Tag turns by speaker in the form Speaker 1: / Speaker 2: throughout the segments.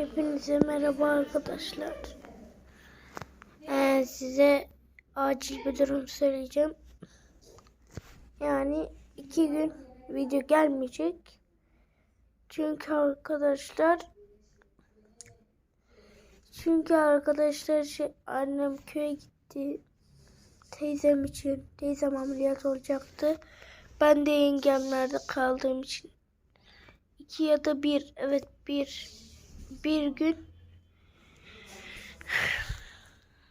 Speaker 1: Hepinize merhaba arkadaşlar. Ee, size acil bir durum söyleyeceğim. Yani iki gün video gelmeyecek. Çünkü arkadaşlar çünkü arkadaşlar şey, annem köye gitti. Teyzem için. Teyzem ameliyat olacaktı. Ben de yengemlerde kaldığım için. iki ya da bir. Evet bir. Bir gün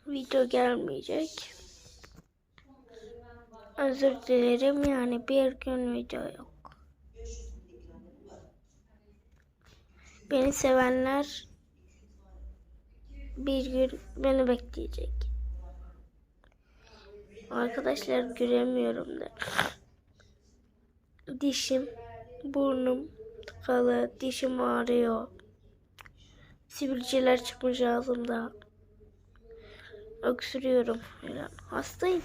Speaker 1: video gelmeyecek. Özür dilerim yani bir gün video yok. Beni sevenler bir gün beni bekleyecek. Arkadaşlar göremiyorum da. Dişim, burnum tıkalı, dişim ağrıyor. Sivilceler çıkmış ağzımda. Öksürüyorum falan. Hastayım.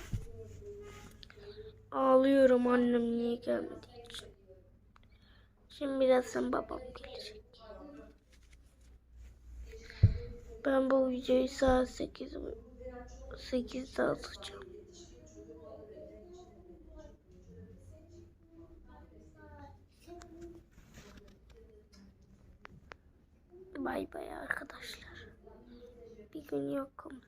Speaker 1: Ağlıyorum annem niye gelmediği için. Şimdi birazdan babam gelecek. Ben bu videoyu saat 8 8'de atacağım. Bay bay arkadaşlar. Bir gün yokum.